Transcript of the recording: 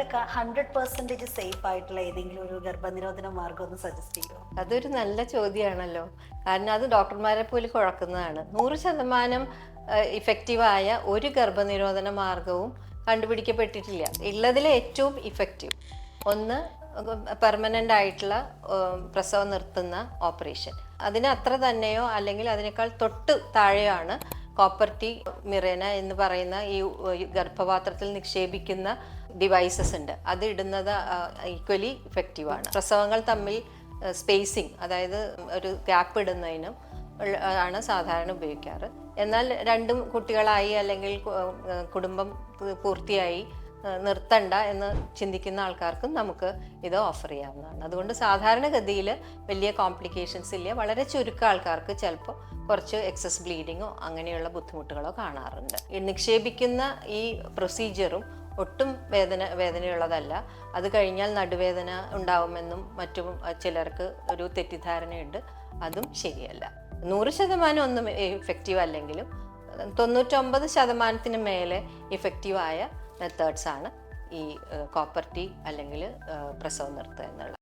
ഒരു hundred percentage safe ആയിട്ടുള്ള ഏതെങ്കിലും ഒരു ഗർഭനിരോധന മാർഗം ഒന്ന് സജസ്റ്റ് ചെയ്യുമോ അതൊരു നല്ല ചോദ്യമാണല്ലോ. കാരണം അത് ഡോക്ടർമാരെ പോലെ കുഴക്കുന്നതാണ്. നൂറ് ശതമാനം ഇഫക്റ്റീവായ ഒരു ഗർഭനിരോധന മാർഗവും കണ്ടുപിടിക്കപ്പെട്ടിട്ടില്ല. ഉള്ളതിൽ ഏറ്റവും ഇഫക്റ്റീവ് ഒന്ന് പെർമനന്റ് ആയിട്ടുള്ള പ്രസവം നിർത്തുന്ന ഓപ്പറേഷൻ അതിന് അത്ര തന്നെയോ അല്ലെങ്കിൽ അതിനേക്കാൾ തൊട്ട് താഴെയാണ് കോപ്പർട്ടി മിറേന എന്ന് പറയുന്ന ഈ ഗർഭപാത്രത്തിൽ നിക്ഷേപിക്കുന്ന ഡിവൈസസ് ഉണ്ട്. അത് ഇടുന്നത് ഈക്വലി ഇഫക്റ്റീവാണ് പ്രസവങ്ങൾ തമ്മിൽ സ്പേസിങ് അതായത് ഒരു ഗ്യാപ്പ് ഇടുന്നതിനും ആണ് സാധാരണ ഉപയോഗിക്കാറ്. എന്നാൽ രണ്ടും കുട്ടികളായി അല്ലെങ്കിൽ കുടുംബം പൂർത്തിയായി നിർത്തണ്ട എന്ന് ചിന്തിക്കുന്ന ആൾക്കാർക്കും നമുക്ക് ഇത് ഓഫർ ചെയ്യാവുന്നതാണ്. അതുകൊണ്ട് സാധാരണഗതിയിൽ വലിയ കോംപ്ലിക്കേഷൻസ് ഇല്ല. വളരെ ചുരുക്കം ആൾക്കാർക്ക് ചിലപ്പോൾ കുറച്ച് എക്സസ് ബ്ലീഡിങ്ങോ അങ്ങനെയുള്ള ബുദ്ധിമുട്ടുകളോ കാണാറുണ്ട്. നിക്ഷേപിക്കുന്ന ഈ പ്രൊസീജിയറും ഒട്ടും വേദന വേദനയുള്ളതല്ല. അത് കഴിഞ്ഞാൽ നടുവേദന ഉണ്ടാവുമെന്നും മറ്റും ചിലർക്ക് ഒരു തെറ്റിദ്ധാരണയുണ്ട്. അതും ശരിയല്ല. നൂറ് ശതമാനം ഒന്നും ഇഫക്റ്റീവ് അല്ലെങ്കിലും തൊണ്ണൂറ്റൊമ്പത് ശതമാനത്തിന് മേലെ ഇഫക്റ്റീവായ മെത്തേഡ്സ് ആണ് ഈ കോപ്പർട്ടി അല്ലെങ്കിൽ പ്രസവം നിർത്തുക എന്നുള്ളത്.